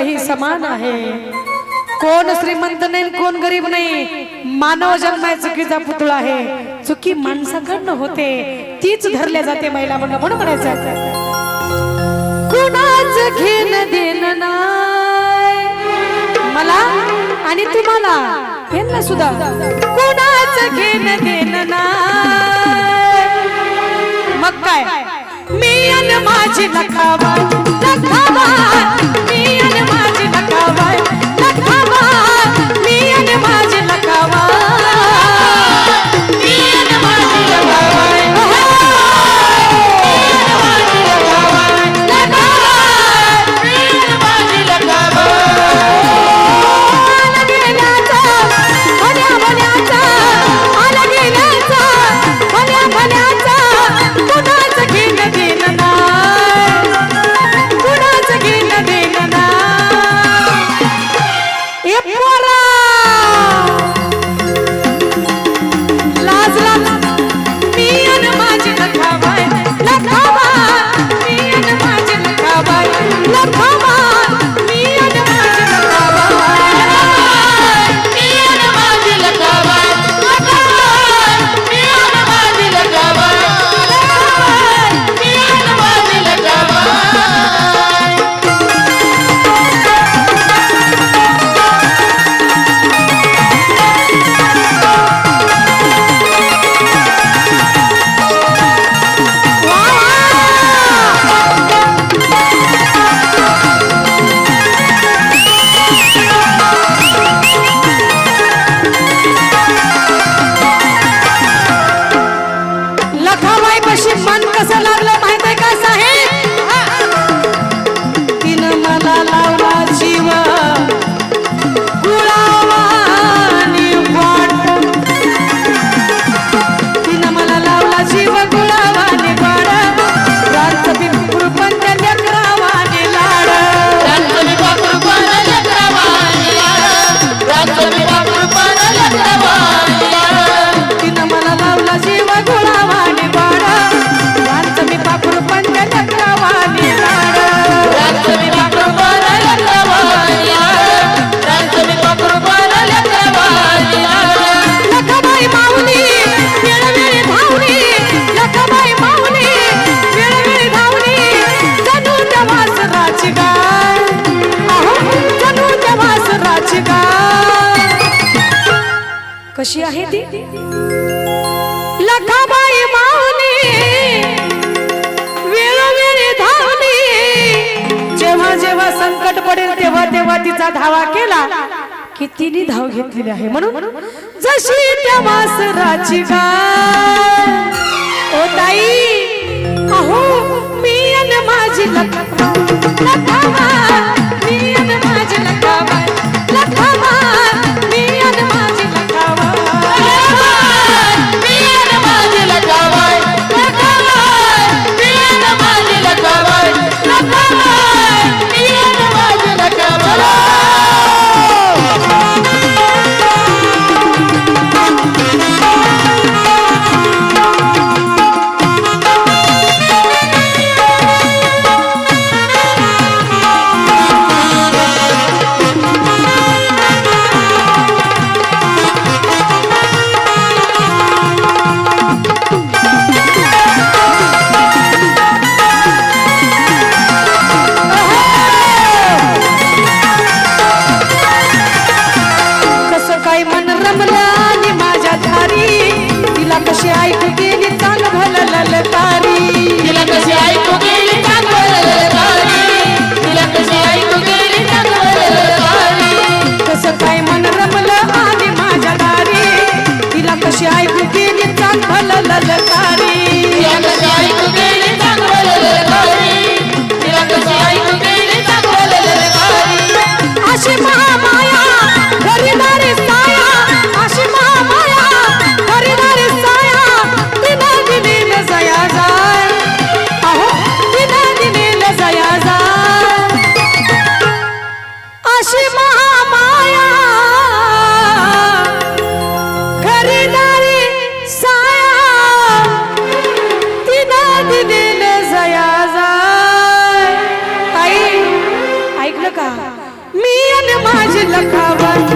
काही समान आहे. कोण श्रीमंत नाही कोण गरीब नाही. मानव जन्म आहे चुकीचा पुतळा आहे. चुकी माणसाकडनं होते. तीच धरल्या जाते महिला म्हणून म्हणून म्हणायचं कुणाच घेण देणं नाही. मला आणि तुम्हाला यांना सुद्धा. कुणाच घेण देणं नाही. मग काय? मी आणि माझी लखावा लखावा. tierra. कशी आहे ती? लखाबाई माऊली वेळोवेळी धावली. जेव्हा जेव्हा संकट पडेल तेव्हा तेव्हा तिचा धावा केला. की तिने धाव घेतलेली आहे म्हणून? जशी त्या वासराची गाय. ओ ताई अहो मी माझी लख मी माझी लख ഹായ് খাবার